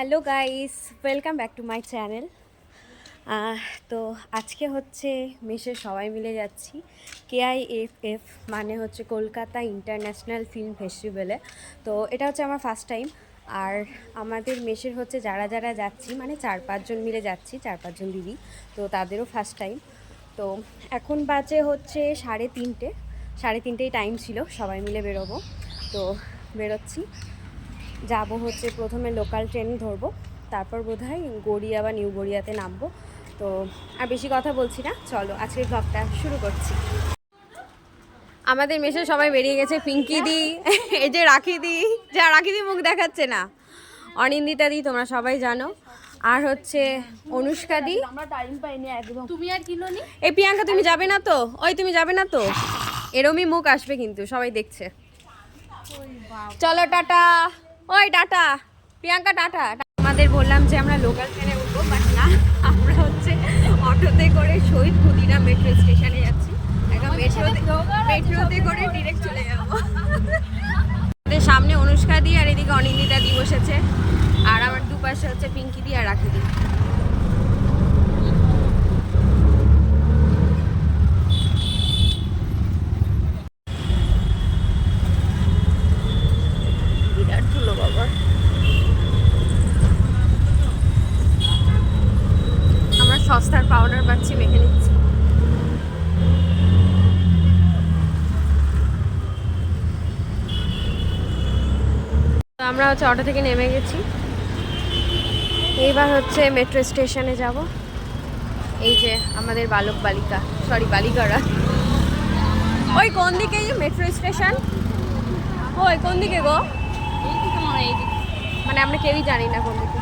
Hello guys, welcome back to my channel. তো আজকে হচ্ছে মেসে সবাই মিলে যাচ্ছি কেআইএফ এফ মানে হচ্ছে কলকাতা ইন্টারন্যাশনাল ফিল্ম ফেস্টিভ্যালে। তো এটা হচ্ছে আমার ফার্স্ট টাইম আর আমাদের মেসের হচ্ছে যারা যারা যাচ্ছি মানে চার পাঁচজন মিলে যাচ্ছি, চার পাঁচজন দিদি, তো তাদেরও ফার্স্ট টাইম তো এখন বাজে হচ্ছে সাড়ে তিনটে, সাড়ে তিনটেই টাইম ছিল, সবাই মিলে বেরোবো। তো বেরোচ্ছি। যাব হচ্ছে প্রথমে লোকাল ট্রেন ধরবো তারপর বোধ হয় গড়িয়া বা নিউ গড়িয়াতে নামবো। তো আর বেশি কথা বলছি না চলো আজকের ব্লগটা শুরু করছি। আমাদের মেশে সবাই বেরিয়ে গেছে পিঙ্কি দি এই যে রাখি দি যা রাখি দি মুখ দেখাচ্ছে না। অনিন্দিতা দি তোমরা সবাই জানো। আর হচ্ছে অনুষ্কা দি। আমরা টাইম পাইনি একদম। তুমি আর কিনোনি এই প্রিয়াঙ্কা তুমি যাবে না তো? ওই তুমি যাবে না তো? এরমই মুখ আসবে কিন্তু সবাই দেখছে। চলো টাটা। ওই টাটা প্রিয়াঙ্কা টাটা। আমাদের বললাম যে আমরা লোকাল ট্রেনে উঠবো বাট না আমরা হচ্ছে অটোতে করে শহীদ খুদিরা মেট্রো স্টেশনে যাচ্ছি। একদম মেট্রোতে মেট্রোতে করে ডিরেক্ট চলে যাব। আমাদের সামনে অনুষ্কা দি আর এদিকে অনিন্দিতা দি বসেছে। আর আমার দুপাশে হচ্ছে পিঙ্কি দি আর রাখি দি বিরাট ধুলো বাবা আমরা সস্তার পাউডার পাচ্ছি মেখে নিচ্ছি তো আমরা হচ্ছে অটো থেকে নেমে গেছি। এইবার হচ্ছে মেট্রো স্টেশনে যাব। এই যে আমাদের বালক বালিকা সরি বালিকারা ওই কোন দিকে মেট্রো স্টেশন ওই কোন দিকে গো? মনে হয় আমরা কেউই জানি না কোন দিকে।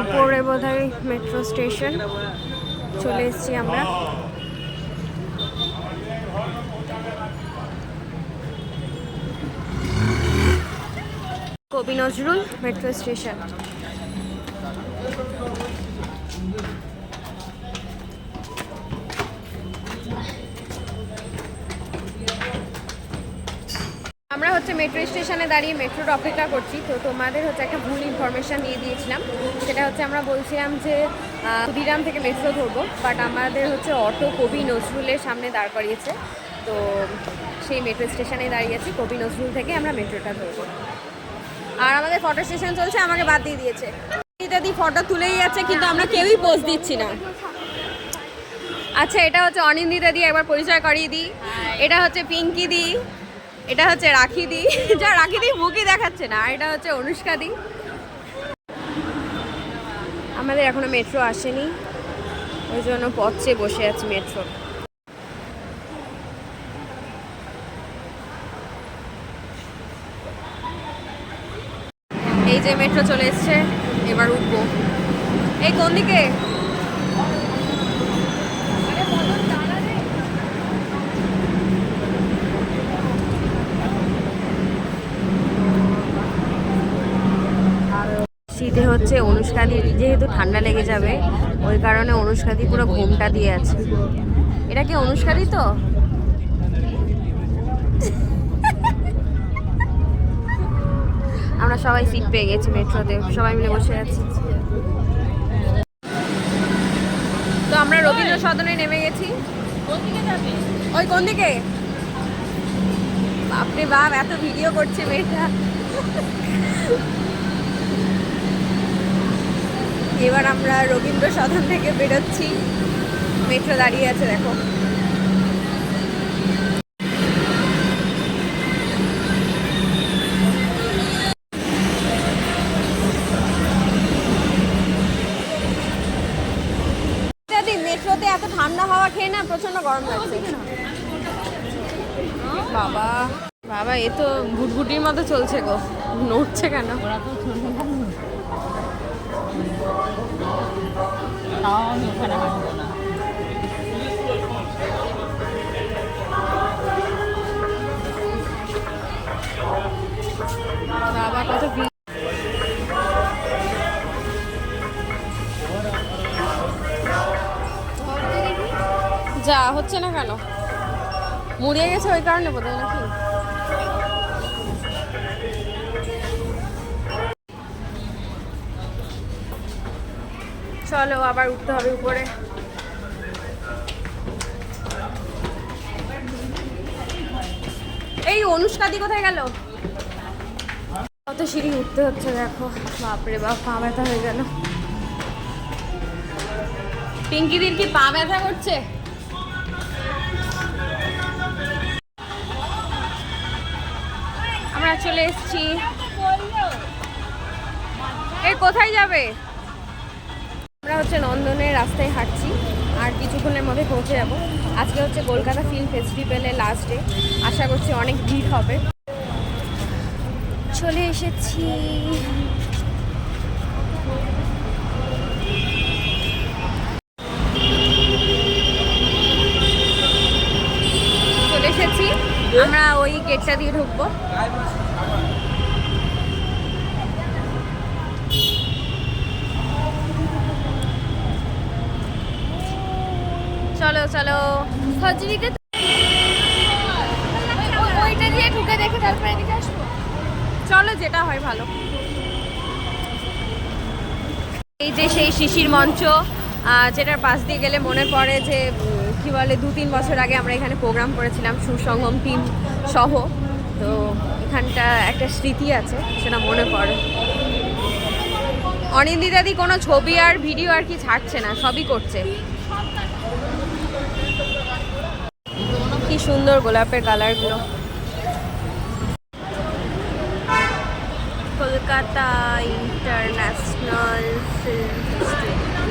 উপরে বোধহয় মেট্রো স্টেশন চলে এসেছি আমরা কবি নজরুল মেট্রো স্টেশন। আমরা হচ্ছে মেট্রো স্টেশনে দাঁড়িয়ে মেট্রোর অপেক্ষা করছি। তো তোমাদের হচ্ছে একটা ভুল ইনফরমেশন দিয়ে দিয়েছিলাম। সেটা হচ্ছে আমরা বলছিলাম যে ক্ষুদিরাম থেকে মেট্রো ধরবো বাট আমাদের হচ্ছে অটো কবি নজরুলের সামনে দাঁড় করিয়েছে। তো সেই মেট্রো স্টেশনে দাঁড়িয়ে আছি। কবি নজরুল থেকে আমরা মেট্রোটা ধরবো। আর আমাদের ফটো সেশন চলছে, আমাকে বাদ দিয়ে দিয়েছে। ইত্যাদি ফটো তুলেই যাচ্ছে, কিন্তু আমরা কেউই পোজ দিচ্ছি না। আচ্ছা এটা হচ্ছে অনিন্দিতা দি একবার পরিচয় করিয়ে দিই। এটা হচ্ছে পিঙ্কি দি, এটা হচ্ছে রাখি দি। যা রাখি দি মুখই দেখাচ্ছে না, আর এটা হচ্ছে অনুষ্কা দি। আমাদের এখনও মেট্রো আসেনি, ওই জন্য পথে বসে আছি মেট্রো এই যে মেট্রো চলে এসছে, এবার উঠবো। এই কোন দিকে? শীতে হচ্ছে অনুষ্কাদি যেহেতু ঠান্ডা লেগে যাবে, ওই কারণে অনুষ্কাদি পুরো ঘুমটা দিয়ে আছে। এটা কি অনুষ্কাদি তো? আমরা সবাই সিট পেয়ে গেছি মেট্রোতে, সবাই মিলে বসে আছি। তো আমরা রবীন্দ্র সদনে নেমে গেছি। ওই কোন দিকে? বাপরে বাপ, এত ভিডিও করছে মেয়েটা। এবার আমরা রবীন্দ্র সদন থেকে বেরোচ্ছি। মেট্রো দাঁড়িয়ে আছে, দেখো। খেয়ে না প্রচণ্ড গরম লাগছে। বাবা বাবা এ তো ঘুটঘুটির মতো চলছে গো। নড়ছে কেন? ওরা তো যা হচ্ছে না কেন? মুড়িয়ে গেছে ওই কারণে বোধহয় নাকি? চলো আবার উঠতে হবে উপরে। এই অনুষ্কাদি কোথায় গেল? কত সিঁড়ি উঠতে হচ্ছে দেখো। বাপরে বাপ পা ব্যথা হয়ে গেল। পিঙ্কিদির কি পা ব্যথা করছে? চলে এসেছি। এই কোথায় যাবে? আমরা হচ্ছে নন্দনের রাস্তায় হাঁটছি, আর কিছুক্ষণের মধ্যে পৌঁছে যাব। আজকে হচ্ছে কলকাতা ফিল্ম ফেস্টিভ্যালের লাস্ট ডে আশা করছি অনেক ভিড় হবে। চলে এসেছি। চলে এসেছি। আমরা ওই গেটটা দিয়ে ঢুকবো। চলো চলো। সজরিকে ওইটা দিয়ে ঢুকে দেখে তারপরে এদিকে আসব। চলো, যেটা হয় ভালো। এই যে সেই শিশির মঞ্চ যেটার পাশ দিয়ে গেলে মনে পড়ে যে কি বলে, দু তিন বছর আগে আমরা এখানে প্রোগ্রাম করেছিলাম সুসঙ্গম টিম সহ। তো এখানটা একটা স্মৃতি আছে, সেটা মনে পড়ে। অনিন্দিতাদি কোনো ছবি আর ভিডিও আর কি ছাড়ছে না, সবই করছে। কি সুন্দর গোলাপের কালারগুলো। Kolkata international film festival.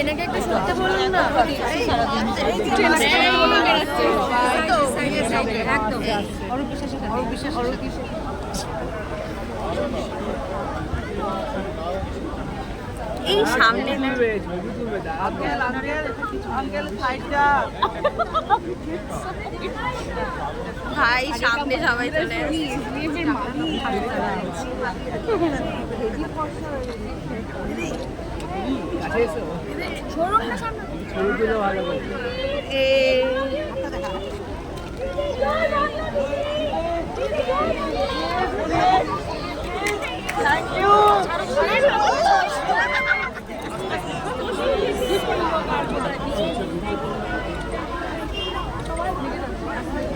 এনেকে একটু সত্যি বলুন না। এই সামনে ভাই সামনে সবাই চলে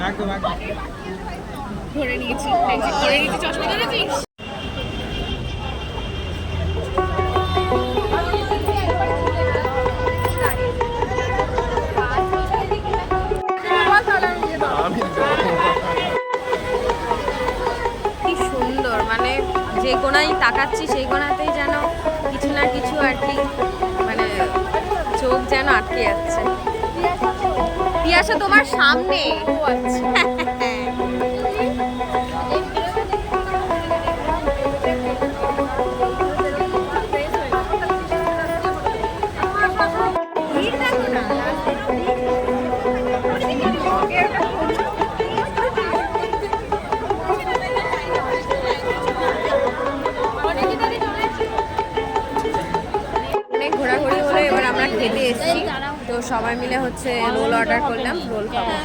একদম একদম। ধরে নিয়েছি। ধরে নিয়েছি। চশমা ধরেছিস? যে কোনায় তাকাচ্ছি, সেই কোনাতেই যেন কিছু না কিছু আর কি মানে চোখ যেন আটকে যাচ্ছে। পিয়াসা তোমার সামনে। অনেক অর্ডার করলাম রোল হ্যাঁ,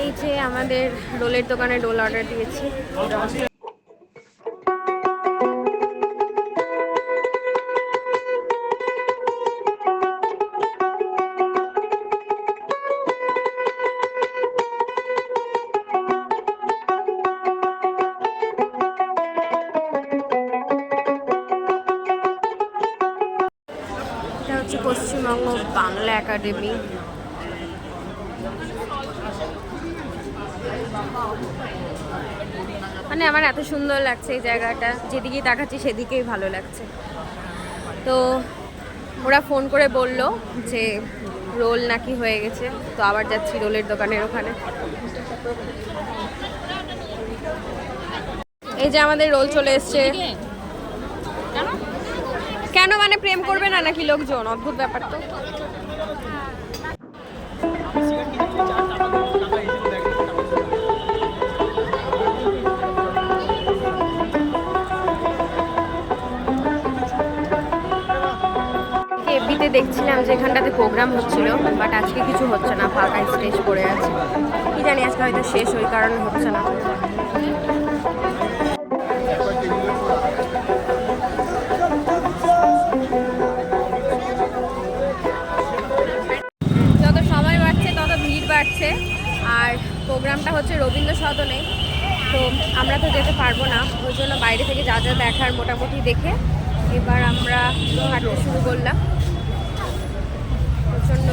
এই যে আমাদের রোলের দোকানে রোল অর্ডার দিয়েছি। পশ্চিমবঙ্গ বাংলা একাডেমি। মানে আমার এত সুন্দর লাগছে এই জায়গাটা। যেদিকেই তাকাচ্ছি সেদিকেই ভালো লাগছে। তো ওরা ফোন করে বলল যে রোল নাকি হয়ে গেছে, তো আবার যাচ্ছি রোলের দোকানের ওখানে। এই যে আমাদের রোল চলে এসছে। কেন? মানে প্রেম করবে না নাকি লোকজন? অদ্ভুত ব্যাপার তো। এফবিতে দেখছিলাম যে এখানটাতে প্রোগ্রাম হচ্ছিল বাট আজকে কিছু হচ্ছে না, ফাঁকা স্টেজ পড়ে আছে। কি জানি আজকে হয়তো শেষ, ওই কারণে হচ্ছে না। রবীন্দ্র নেই। তো আমরা তো যেতে পারব না। ওই জন্য বাইরে থেকে যা যা দেখার মোটামুটি দেখে এবার আমরা হাঁটতে শুরু করলাম। প্রচণ্ড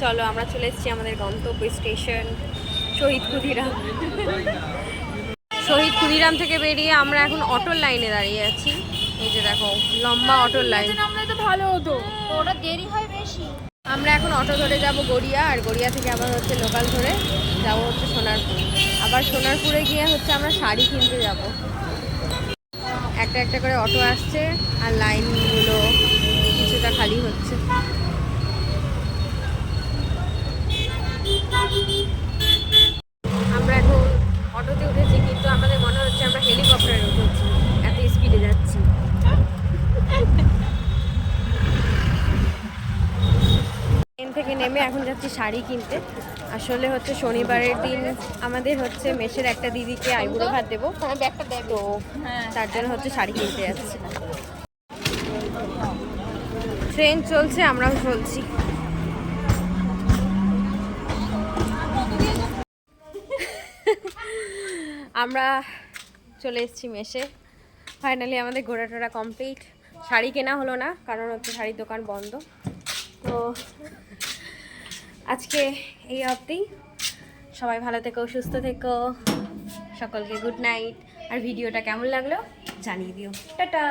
চলো, আমরা চলে এসেছি আমাদের গন্তব্য স্টেশন। শহীদ ক্ষুদিরাম। শহীদ ক্ষুদিরাম থেকে বেরিয়ে আমরা এখন অটোর লাইনে দাঁড়িয়ে আছি। এই যে দেখো লম্বা অটোর লাইন। তো ভালো হতো। ওটা দেরি হয় বেশি। আমরা এখন অটো ধরে যাব গড়িয়া আর গড়িয়া থেকে আবার হচ্ছে লোকাল ধরে যাব হচ্ছে সোনারপুর। আবার সোনারপুরে গিয়ে হচ্ছে আমরা শাড়ি কিনতে যাব। একটা একটা করে অটো আসছে আর লাইনগুলো কিছুটা খালি হচ্ছে। আমরা এখন অটোতে উঠেছি, কিন্তু আমাদের মনে হচ্ছে আমরা হেলিকপ্টারে উঠেছি, এত স্পিডে যাচ্ছি। ট্রেন থেকে নেমে এখন যাচ্ছি শাড়ি কিনতে। আসলে হচ্ছে শনিবারের দিন আমাদের হচ্ছে মেশের একটা দিদিকে আইবুড়ো ভাত দেবো। তো তার জন্য হচ্ছে শাড়ি কিনতে যাচ্ছি। ট্রেন চলছে, আমরাও চলছি। আমরা চলে এসেছি মেশে ফাইনালি আমাদের ঘোরা টোরা কমপ্লিট শাড়ি কেনা হলো না, কারণ হচ্ছে শাড়ির দোকান বন্ধ। তো আজকে এই অবধি। সবাই ভালো থেকো, সুস্থ থেকো। সকলকে গুড নাইট আর ভিডিওটা কেমন লাগল জানিয়ে দিও। টাটা!